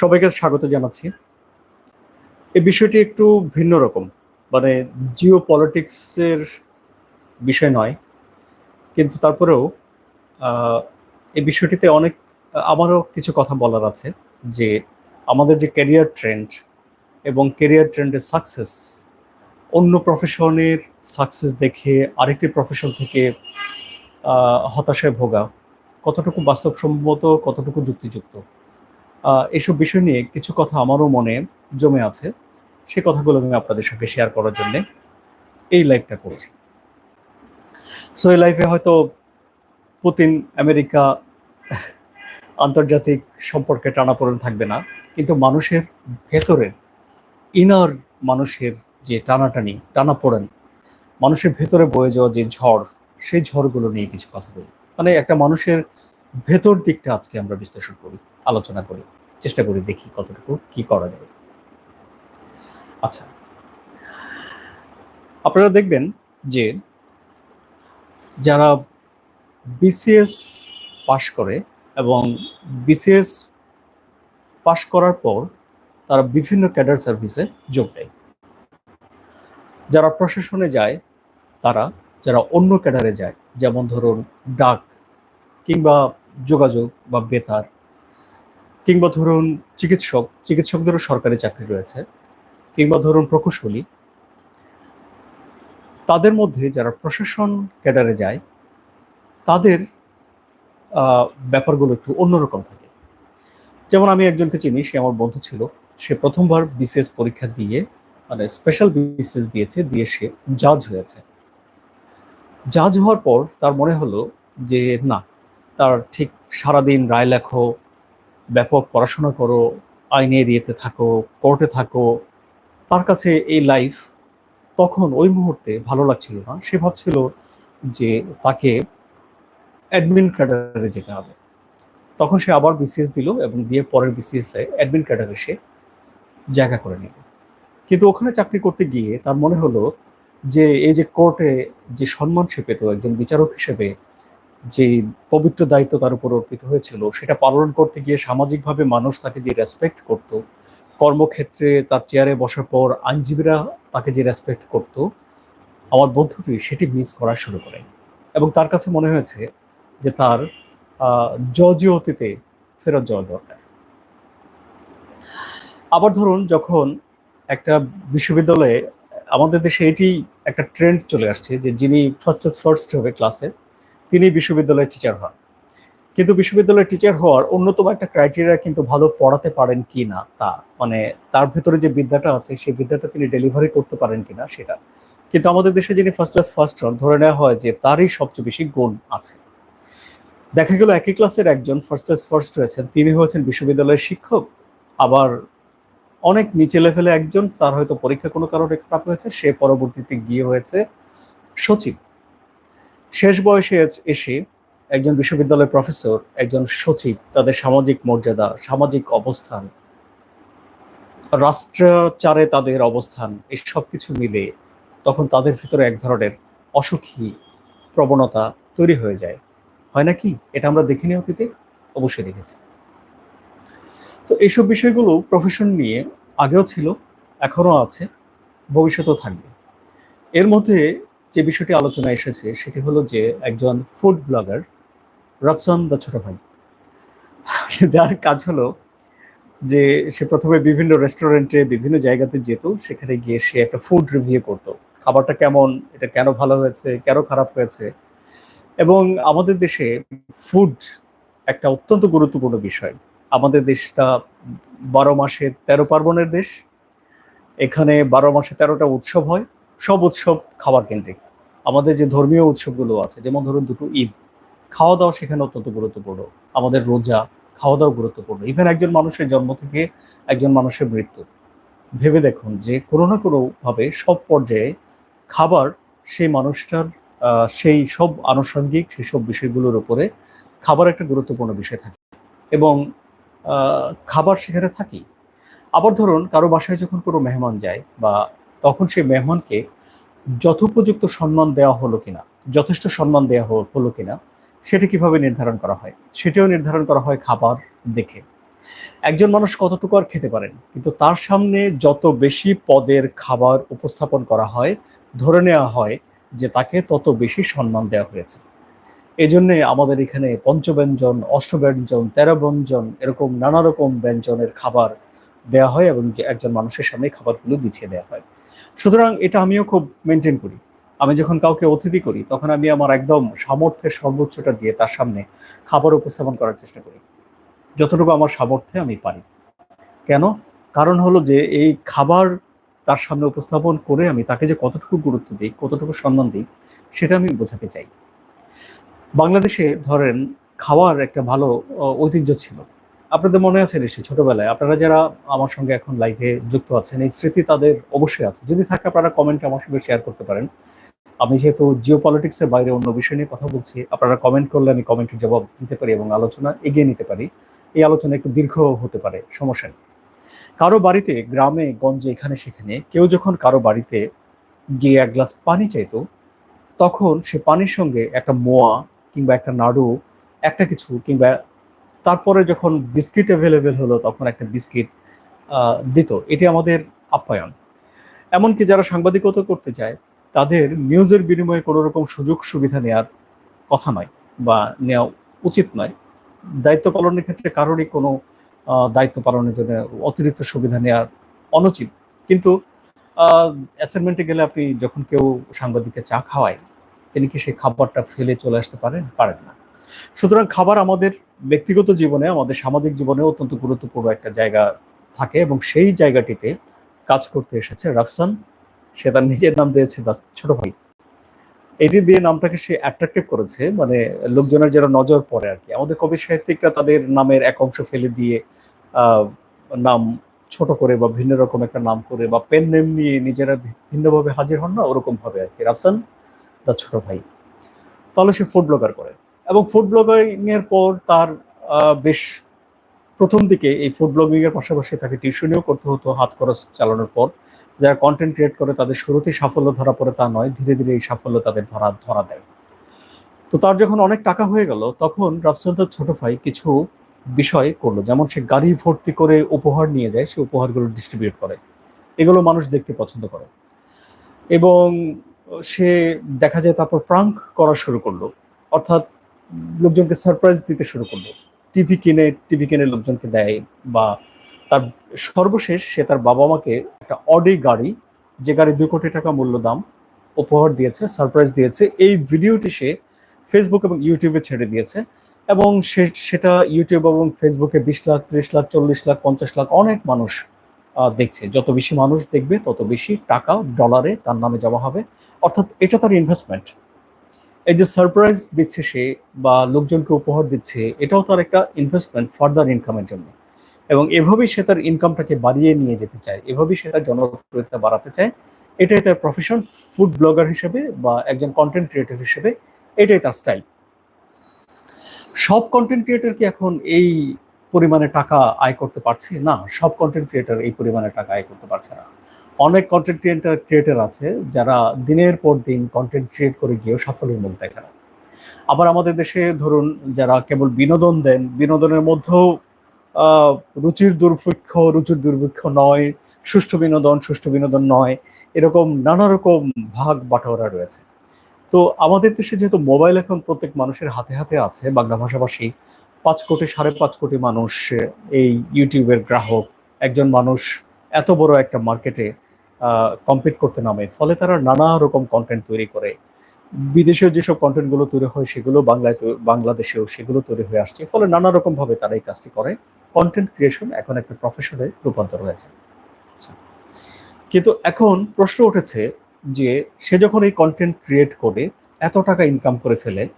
সবাইকে স্বাগত জানাচ্ছি। এই বিষয়টি একটু ভিন্ন রকম মানে জিও পলিটিক্সের বিষয় নয়, কিন্তু তারপরেও এই বিষয়টিতে অনেক, আমারও কিছু কথা বলার আছে যে আমাদের যে ক্যারিয়ার ট্রেন্ড এবং ক্যারিয়ার ট্রেন্ডের সাকসেস অন্য প্রফেশনের সাকসেস দেখে আরেকটি প্রফেশন থেকে হতাশায় ভোগা, কতটুকু বাস্তবসম্মত, কতটুকু যুক্তিযুক্ত। এইসব বিষয় নিয়ে কিছু কথা আমারও মনে জমে আছে। সে কথাগুলো আমি আপনাদের সঙ্গে শেয়ার করার জন্য এই লাইফটা করছি। সো এই লাইফে হয়তো পুতিন, আমেরিকা, আন্তর্জাতিক সম্পর্কে টানাপোড়েন থাকবে না, কিন্তু মানুষের ভেতরের ইনার মানুষের যে টানাটানি, টানাপোড়েন, মানুষের ভেতরে বয়ে যাওয়া যে ঝড়, সেই ঝড়গুলো নিয়ে কিছু কথা বলি। মানে একটা মানুষের ভেতর দিকটা আজকে আমরা বিশ্লেষণ করি। আলোচনা করি, চেষ্টা করি দেখি কতটুকু কি করা যায়। আচ্ছা আপনারা দেখবেন যে যারা বিসিএস পাশ করে এবং বিসিএস পাশ করার পর তারা বিভিন্ন ক্যাডার সার্ভিসে যোগ দেয়। যারা প্রশাসনে যায়, তারা যারা অন্য ক্যাডারে যায়, যেমন ধরুন ডাক কিংবা যোগাযোগ বা বেতার কিংবা ধরুন চিকিৎসক, চিকিৎসকদেরও সরকারি চাকরি রয়েছে, কিংবা ধরুন প্রকৌশলী, তাদের মধ্যে যারা প্রশাসন ক্যাডারে যায়, তাদের ব্যাপারগুলো একটু অন্যরকম থাকে। যেমন আমি একজনকে চিনি, সে আমার বন্ধু ছিল। সে প্রথমবার বিসিএস পরীক্ষা দিয়ে মানে স্পেশাল বিসিএস দিয়েছে, দিয়ে সে জাজ হয়েছে। জাজ হওয়ার পর তার মনে হলো যে, না, তার ঠিক সারাদিন রায় লেখো ব্যাপক পড়াশোনা করো আইনের ইয়েতে থাকো কোর্টে থাকো, তার কাছে এই লাইফ তখন ওই মুহূর্তে ভালো লাগছিল না। সে ভাবছিল যে তাকে অ্যাডমিন ক্যাডারে যেতে হবে। তখন সে আবার বিসিএস দিল এবং দিয়ে পরের বিসিএস অ্যাডমিন ক্যাডারে সে জায়গা করে নিল। কিন্তু ওখানে চাকরি করতে গিয়ে তার মনে হলো যে এই যে কোর্টে যে সম্মান সে পেত একজন বিচারক হিসেবে যে পবিত্র দায়িত্ব তার উপর অর্পিত হয়েছিল, সেটা পালন করতে গিয়ে সামাজিকভাবে মানুষ তাকে যে রেসপেক্ট করত, কর্মক্ষেত্রে তার চেয়ারে বসার পর আইনজীবীরা তাকে যে রেসপেক্ট করত, আমার বন্ধুটি সেটি মিস করা শুরু করে। এবং তার কাছে মনে হয়েছে যে তার জজীয় অতীতে ফেরত যাওয়া দরকার। আবার ধরুন যখন একটা বিশ্ববিদ্যালয়ে আমাদের দেশে এটি একটা ট্রেন্ড চলে আসছে যে যিনি ফার্স্ট ফার্স্ট হবে ক্লাসে তিনি বিশ্ববিদ্যালয়ের টিচার হন। কিন্তু বিশ্ববিদ্যালয়ের টিচার হওয়ার অন্যতম একটা ক্রাইটেরিয়া কিন্তু ভালো পড়াতে পারেন কি না তা মানে তার ভেতরে যে বিদ্যাটা আছে, সেই বিদ্যাটা তিনি ডেলিভারি করতে পারেন কিনা সেটা। কিন্তু আমাদের দেশে যিনি ফার্স্ট ক্লাস ফার্স্ট হন ধরে নেওয়া হয় যে তারই সবচেয়ে বেশি গুণ আছে। দেখা গেল একই ক্লাসের একজন ফার্স্ট ক্লাস ফার্স্ট হয়েছেন তিনি হয়েছেন বিশ্ববিদ্যালয়ের শিক্ষক। আবার অনেক নিচে লেভেলে একজন, তার হয়তো পরীক্ষা কোনো কারণে খারাপ হয়েছে, সে পরবর্তীতে গিয়ে হয়েছে সচিব। শেষ বয়সে এসে একজন বিশ্ববিদ্যালয়ের প্রফেসর, একজন সচিব, তাদের সামাজিক মর্যাদা, সামাজিক অবস্থান, রাষ্ট্রাচারে তাদের অবস্থান, এই সব কিছু মিলে তখন তাদের ভিতরে এক ধরনের অসুখী প্রবণতা তৈরি হয়ে যায়। হয় নাকি এটা আমরা দেখিনি অতীতে, অবশ্যই দেখেছি। তো এইসব বিষয়গুলো প্রফেশন নিয়ে আগেও ছিল এখনও আছে, ভবিষ্যতেও থাকবে। এর মধ্যে যে বিষয়টি আলোচনা এসেছে, সেটি হলো যে একজন ফুড ব্লগার, রফসান দা ছোট ভাই। যার কাজ হলো যে সে প্রথমে বিভিন্ন রেস্টুরেন্টে, বিভিন্ন জায়গাতে যেত, সেখানে গিয়ে সে একটা ফুড রিভিউ করতো। খাবারটা কেমন, এটা কেন ভালো হয়েছে, কেন খারাপ হয়েছে? এবং আমাদের দেশে ফুড একটা অত্যন্ত গুরুত্বপূর্ণ বিষয়। আমাদের দেশটা বারো মাসে তেরো পার্বণের দেশ। এখানে বারো মাসে তেরোটা উৎসব হয়। সব উৎসব খাবার কেন্দ্রিক। আমাদের যে ধর্মীয় উৎসবগুলো আছে, যেমন ধরুন দুটো ঈদ খাওয়া দাওয়া সেখানে অত্যন্ত গুরুত্বপূর্ণ। আমাদের রোজা খাওয়া দাওয়া গুরুত্বপূর্ণ। ইভেন একজন মানুষের জন্ম থেকে একজন মানুষের মৃত্যু। ভেবে দেখুন যে কোনো না কোনো ভাবে সব পর্যায়ে খাবার সেই মানুষটার সেই সব আনুষঙ্গিক, সেই সব বিষয়গুলোর উপরে খাবার একটা গুরুত্বপূর্ণ বিষয় থাকে। এবং খাবার সেখানে থাকি আবার ধরুন কারও বাসায় যখন কোনো মেহমান যায় বা তখন সেই মেহমানকে যথোপযুক্ত সম্মান দেওয়া হলো কিনা, যথেষ্ট সম্মান দেওয়া হলো কিনা, সেটা কীভাবে নির্ধারণ করা হয়? সেটাও নির্ধারণ করা হয় খাবার দেখে। একজন মানুষ কতটুকু আর খেতে পারেন, কিন্তু তার সামনে যত বেশি পদের খাবার উপস্থাপন করা হয়, ধরে নেওয়া হয় যে তাকে তত বেশি সম্মান দেওয়া হয়েছে। এই জন্যে আমাদের এখানে পঞ্চব্যঞ্জন, অষ্টব্যঞ্জন তেরো ব্যঞ্জন এরকম নানা রকম ব্যঞ্জনের খাবার দেওয়া হয় এবং একজন মানুষের সামনে খাবারগুলো বিছিয়ে দেওয়া হয়। সুতরাং এটা আমিও খুব মেনটেন করি। আমি যখন কাউকে অতিথি করি, তখন আমি আমার একদম সামর্থ্যের সর্বোচ্চটা দিয়ে তার সামনে খাবার উপস্থাপন করার চেষ্টা করি। যতটুকু আমার সামর্থ্যে আমি পারি। কেন? কারণ হলো যে এই খাবার তার সামনে উপস্থাপন করে আমি তাকে যে কতটুকু গুরুত্ব দিই, কতটুকু সম্মান দিই, সেটা আমি বোঝাতে চাই। বাংলাদেশে ধরেন খাওয়ার একটা ভালো ঐতিহ্য ছিল। আপনাদের মনে আছে নিশ্চয়ই ছোটবেলায়? আপনারা যারা আমার সঙ্গে এখন লাইভে যুক্ত আছেন, এই স্মৃতি তাদের অবশ্যই আছে। যদি থাকে আপনারা কমেন্টে আমার সঙ্গে শেয়ার করতে পারেন। আমি যেহেতু জিও পলিটিক্সের বাইরে অন্য বিষয় নিয়ে কথা বলছি, আপনারা কমেন্ট করলে আমি কমেন্টের জবাব দিতে পারি এবং আলোচনা এগিয়ে নিতে পারি। এই আলোচনা একটু দীর্ঘ হতে পারে, সমস্যা নেই। কারও বাড়িতে, গ্রামে, গঞ্জে, এখানে, সেখানে কেউ যখন কারও বাড়িতে গিয়ে এক গ্লাস পানি চাইতো, তখন সে পানির সঙ্গে একটা মোয়া কিংবা একটা নাড়ু, একটা কিছু কিংবা তারপরে যখন বিস্কিট অ্যাভেলেবেল হলো, তখন একটা বিস্কিট দিত। এটি আমাদের আপ্যায়ন। এমনকি যারা সাংবাদিকতা করতে চায়, তাদের নিউজের বিনিময়ে কোনো রকম সুযোগ সুবিধা নেওয়ার কথা নয় বা নেওয়া উচিত নয়। দায়িত্ব পালনের ক্ষেত্রে কারোরই কোনো দায়িত্ব পালনের জন্য অতিরিক্ত সুবিধা নেওয়ার অনুচিত। কিন্তু অ্যাসাইনমেন্টে গেলে আপনি যখন কেউ সাংবাদিককে চা খাওয়ায়, তিনি কি সেই খাবারটা ফেলে চলে আসতে পারেন? পারেন না। সুতরাং খাবার আমাদের ব্যক্তিগত জীবনে, আমাদের সামাজিক জীবনে অত্যন্ত গুরুত্বপূর্ণ একটা জায়গা থাকে এবং সেই জায়গাটিতে কাজ করতে এসেছে রাফসান। সে তার নিজের নাম দিয়েছে তার ছোট ভাই। এটি দিয়ে নামটাকে সে অ্যাট্রাকটিভ করেছে মানে লোকজনের যারা নজর পড়ে আর কি। আমাদের কবি সাহিত্যিকরা তাদের নামের এক অংশ ফেলে দিয়ে নাম ছোট করে বা ভিন্ন রকম একটা নাম করে বা পেন নেম নিয়ে নিজেরা ভিন্নভাবে হাজির হন না, ওরকম ভাবে আর কি। রাফসান, তার ছোট ভাই। তাহলে সে ফুড ব্লগার করে। এবং ফুড ব্লগিং এর পর তার বেশ প্রথম দিকে এই ফুড ব্লগিং এর পাশাপাশি তাকে টিউশনিও করতে হতো হাত খরচ চালানোর পর। যারা কন্টেন্ট ক্রিয়েট করে তাদের শুরুতেই সাফল্য ধরা পড়ে তা নয়, ধীরে ধীরে এই সাফল্য তাদের ধরা ধরা দেয়। তো তার যখন অনেক টাকা হয়ে গেল, তখন রাফসান ছোট ভাই কিছু বিষয় করল। যেমন সে গাড়ি ভর্তি করে উপহার নিয়ে যায়, সে উপহারগুলো ডিস্ট্রিবিউট করে। এগুলো মানুষ দেখতে পছন্দ করে। এবং সে দেখা যায় তারপর প্রাঙ্ক করা শুরু করল। অর্থাৎ লোকজনকে সারপ্রাইজ দিতে শুরু করল। টিভি কিনে টিভি কিনে লোকজনকে দেয় বা তার সর্বশেষ সে তার বাবা মাকে একটা অডি গাড়ি, যে গাড়ি দুই কোটি টাকা মূল্য দাম উপহার দিয়েছে সারপ্রাইজ দিয়েছে। এই ভিডিওটি সে ফেসবুক এবং ইউটিউবে ছেড়ে দিয়েছে এবং সে, সেটা ইউটিউব এবং ফেসবুকে বিশ লাখ, ত্রিশ লাখ, চল্লিশ লাখ, পঞ্চাশ লাখ অনেক মানুষ দেখছে। যত বেশি মানুষ দেখবে, তত বেশি টাকা ডলারে তার নামে জমা হবে। অর্থাৎ এটা তার ইনভেস্টমেন্ট এই যে সারপ্রাইজ দিচ্ছে সে বা লোকজনকে উপহার দিচ্ছে, এটাও তার একটা ইনভেস্টমেন্ট ফার্দার ইনকামের জন্য। এবং এভাবেই সে তার ইনকামটাকে বাড়িয়ে নিয়ে যেতে চায়, এভাবেই সে তার জনপ্রিয়তা বাড়াতে চায়। এটাই তার প্রফেশন ফুড ব্লগার হিসেবে বা একজন কন্টেন্ট ক্রিয়েটর হিসেবে এটাই তার স্টাইল সব কন্টেন্ট ক্রিয়েটর কি এখন এই পরিমাণে টাকা আয় করতে পারছে? না, সব কন্টেন্ট ক্রিয়েটর এই পরিমাণে টাকা আয় করতে পারছে না। অনেক কন্টেন্ট ক্রিয়েটার ক্রিয়েটর আছে যারা দিনের পর দিন কন্টেন্ট ক্রিয়েট করে গিয়েও সাফল্যের মুখ দেখে না। আবার আমাদের দেশে ধরুন যারা কেবল বিনোদন দেন, বিনোদনের মধ্যেও রুচির দুর্ভিক্ষ রুচির দুর্ভিক্ষ নয়, সুষ্ঠু বিনোদন সুষ্ঠু বিনোদন নয়, এরকম নানা রকম ভাগ বাটোয়ারা রয়েছে। তো আমাদের দেশে যেহেতু মোবাইল এখন প্রত্যেক মানুষের হাতে হাতে আছে, বাংলা ভাষাভাষী, পাঁচ কোটি, সাড়ে পাঁচ কোটি মানুষ এই ইউটিউবের গ্রাহক, একজন মানুষ এত বড় একটা মার্কেটে কম্পিট করতে নামে। ফলে তারা নানা রকম কন্টেন্ট তৈরি করে। বিদেশেও যেসব কন্টেন্টগুলো তৈরি হয়, সেগুলো বাংলায় বাংলাদেশেও সেগুলো তৈরি হয়ে আসছে। ফলে নানা রকম ভাবে তারা এই কাজটি করে। কন্টেন্ট ক্রিয়েশন এখন একটা প্রফেশনে রূপান্তর হয়েছে। আচ্ছা। কিন্তু এখন প্রশ্ন উঠেছে যে, সে যখন এই কন্টেন্ট ক্রিয়েট করে, এত টাকা ইনকাম করে ফেলে,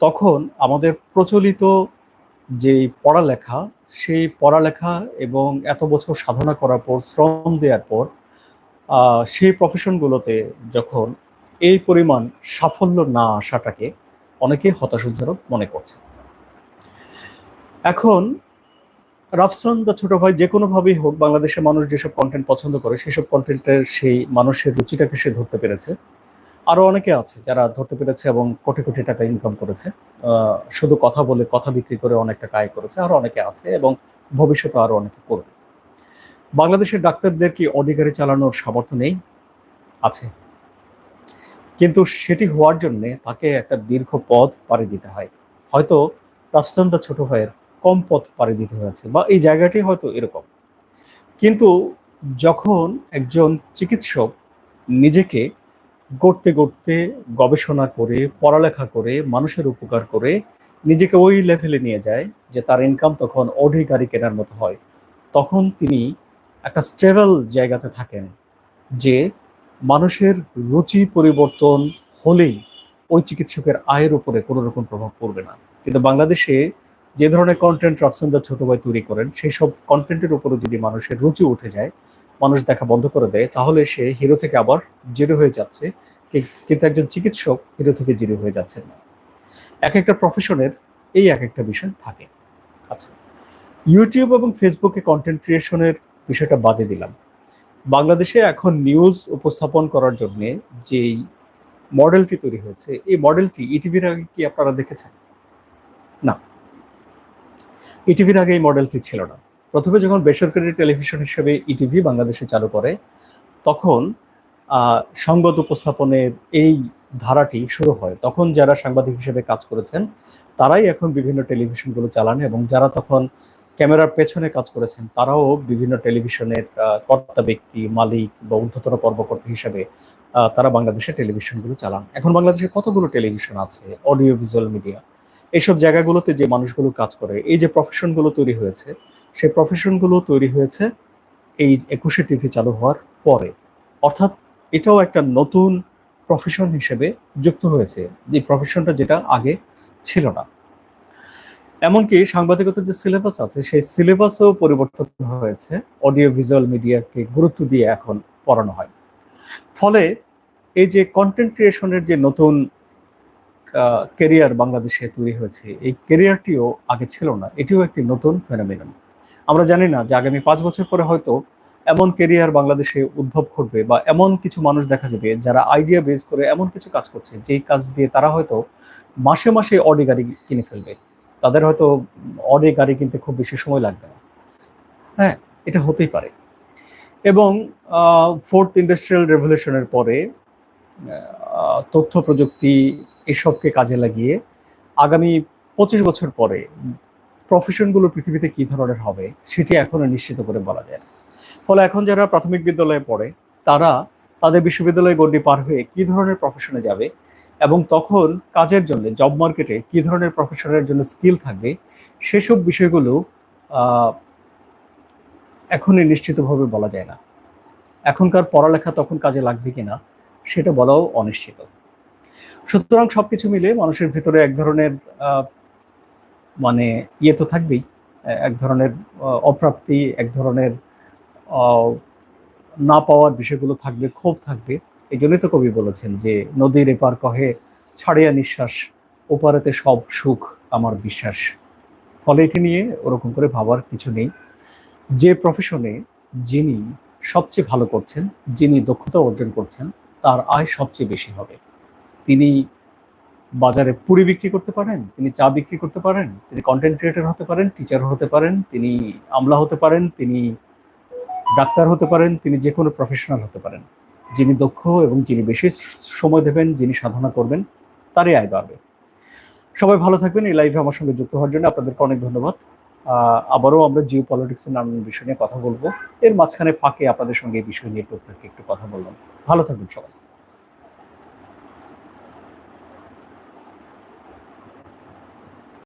তখন আমাদের প্রচলিত যে পড়ালেখা, সেই পড়ালেখা এবং এত বছর সাধনা করার পর, শ্রম দেওয়ার পর সেই প্রফেশনগুলোতে যখন এই পরিমাণ সাফল্য না আসাটাকে অনেকে হতাশাজনক মনে করছে। এখন রাফসান দা ছোট ভাই যে কোনো ভাবেই হোক, বাংলাদেশের মানুষ যেসব কন্টেন্ট পছন্দ করে, সেসব কন্টেন্টের সেই মানুষের রুচিটাকে সে ধরতে পেরেছে। আরও অনেকে আছে যারা ধরতে পেরেছে এবং কোটি কোটি টাকা ইনকাম করেছে। শুধু কথা বলে, কথা বিক্রি করে অনেক টাকা আয় করেছে, আরও অনেকে আছে এবং ভবিষ্যতে আরও অনেকে করবে। বাংলাদেশের ডাক্তারদের কি অধিকারে চালানোর সামর্থ্য নেই? আছে। কিন্তু সেটি হওয়ার জন্য তাকে একটা দীর্ঘ পথ পাড়ি দিতে হয়। হয়তো রাফসান দা ছোট ভাইয়ের কম পথ পাড়ি দিতে হয়েছে বা এই জায়গাটি হয়তো এরকম। কিন্তু যখন একজন চিকিৎসক নিজেকে গড়তে গড়তে গবেষণা করে, পড়ালেখা করে, মানুষের উপকার করে, নিজেকে ওই লেভেলে নিয়ে যায় যে তার ইনকাম তখন অধিকারী কেনার মতো হয়, তখন তিনি একটা স্টেবল জায়গাতে থাকেন যে মানুষের রুচি পরিবর্তন হলেই ওই চিকিৎসকের আয়ের উপরে কোনো রকম প্রভাব পড়বে না। কিন্তু বাংলাদেশে যে ধরনের কন্টেন্ট রাফসানদার ছোট ভাই তৈরি করেন, সেই সব কন্টেন্টের উপরে যদি মানুষের রুচি উঠে যায়, মানুষ দেখা বন্ধ করে দেয়, তাহলে সে হিরো থেকে আবার জিরো হয়ে যাচ্ছে। কিন্তু একজন চিকিৎসক হিরো থেকে জিরো হয়ে যাচ্ছেন না। এক একটা প্রফেশনের এই এক একটা বিষয় থাকে। আচ্ছা ইউটিউব এবং ফেসবুকে কন্টেন্ট ক্রিয়েশনের বিষয়টা বাদে দিলাম। বাংলাদেশে এখন নিউজ উপস্থাপন করার জন্য যেই মডেলটি তৈরি হয়েছে, এই মডেলটি ইটিভির আগে কি আপনারা দেখেছেন? না। ইটিভির আগে এই মডেলটি ছিল না। প্রথমে যখন বেসরকারি টেলিভিশন হিসেবে ইটিভি বাংলাদেশে চালু করে, তখন সংবাদ উপস্থাপনের এই ধারাটি শুরু হয়। তখন যারা সাংবাদিক হিসেবে কাজ করেছেন, তারাই এখন বিভিন্ন টেলিভিশনগুলো চালান এবং যারা তখন ক্যামেরার পেছনে কাজ করেছেন, তারাও বিভিন্ন টেলিভিশনের কর্তা ব্যক্তি, মালিক বা ঊর্ধ্বতন কর্মকর্তা হিসেবে তারা বাংলাদেশের টেলিভিশনগুলো চালান। এখন বাংলাদেশে কতগুলো টেলিভিশন আছে? Audio, visual media. এইসব জায়গাগুলোতে যে মানুষগুলো কাজ করে, এই যে প্রফেশনগুলো তৈরি হয়েছে, সেই প্রফেশনগুলো তৈরি হয়েছে এই একুশে টিভি চালু হওয়ার পরে। অর্থাৎ এটাও একটা নতুন প্রফেশন হিসেবে যুক্ত হয়েছে। যে প্রফেশনটা যেটা আগে ছিল না। এমনকি সাংবাদিকতার যে সিলেবাস আছে, সেই সিলেবাসও পরিবর্তন হয়েছে। অডিও ভিজুয়াল মিডিয়াকে গুরুত্ব দিয়ে এখন পড়ানো হয়। ফলে এই যে কন্টেন্ট ক্রিয়েশনের যে নতুন কেরিয়ার বাংলাদেশে তৈরি হয়েছে, এই কেরিয়ারটিও আগে ছিল না। এটিও একটি নতুন ফেনোমিনন আমরা জানি না যে আগামী পাঁচ বছর পরে হয়তো এমন কেরিয়ার বাংলাদেশে উদ্ভব ঘটবে বা এমন কিছু মানুষ দেখা যাবে যারা আইডিয়া বেস করে এমন কিছু কাজ করছে, যেই কাজ দিয়ে তারা হয়তো মাসে মাসে অডি গাড়ি কিনে ফেলবে। তাদের হয়তো অডি গাড়ি কিনতে খুব বেশি সময় লাগবে না। হ্যাঁ এটা হতেই পারে। এবং ফোর্থ ইন্ডাস্ট্রিয়াল রেভলিউশনের পরে তথ্য প্রযুক্তি এসবকে কাজে লাগিয়ে আগামী পঁচিশ বছর পরে প্রফেশনগুলো পৃথিবীতে কি ধরনের হবে সেটি এখনও নিশ্চিত করে বলা যায় না। ফলে এখন যারা প্রাথমিক বিদ্যালয়ে পড়ে, তারা তাদের বিশ্ববিদ্যালয় গণ্ডি পার হয়ে কি ধরনের প্রফেশনে যাবে এবং তখন কাজের জন্য জব মার্কেটে কি ধরনের প্রফেশনের জন্য স্কিল থাকবে, সেসব বিষয়গুলো এখনই নিশ্চিতভাবে বলা যায় না। এখনকার পড়ালেখা তখন কাজে লাগবে কিনা, সেটা বলাও অনিশ্চিত। সুতরাং সবকিছু মিলে মানুষের ভিতরে এক ধরনের মানে ইয়ে তো থাকবেই, এক ধরনের অপ্রাপ্তি, এক ধরনের না পাওয়ার বিষয়গুলো থাকবে, ক্ষোভ থাকবে। এই জন্যই তো কবি বলেছেন যে, নদীর এপার কহে ছাড়িয়া নিঃশ্বাস, ওপারেতে সব সুখ আমার বিশ্বাস। ফলে এটি নিয়ে ওরকম করে ভাবার কিছু নেই। যে প্রফেশনে যিনি সবচেয়ে ভালো করছেন, যিনি দক্ষতা অর্জন করছেন, তার আয় সবচেয়ে বেশি হবে। তিনি বাজারে পুরি বিক্রি করতে পারেন, তিনি চা বিক্রি করতে পারেন, তিনি কন্টেন্ট ক্রিয়েটর হতে পারেন টিচার হতে পারেন, তিনি আমলা হতে পারেন, তিনি ডাক্তার হতে পারেন, তিনি যে কোনো প্রফেশনাল হতে পারেন। যিনি দক্ষ এবং যিনি বেশি সময় দেবেন, যিনি সাধনা করবেন, তারই আয় বাড়বে। সবাই ভালো থাকবেন, এই লাইভে আমার সঙ্গে যুক্ত হওয়ার জন্য আপনাদেরকে অনেক ধন্যবাদ। আবারও আমরা জিও পলিটিক্সের নানান বিষয় নিয়ে কথা বলব। এর মাঝখানে ফাঁকে আপনাদের সঙ্গে এই বিষয় নিয়ে টুকটাক একটু কথা বললাম। ভালো থাকবেন সবাই।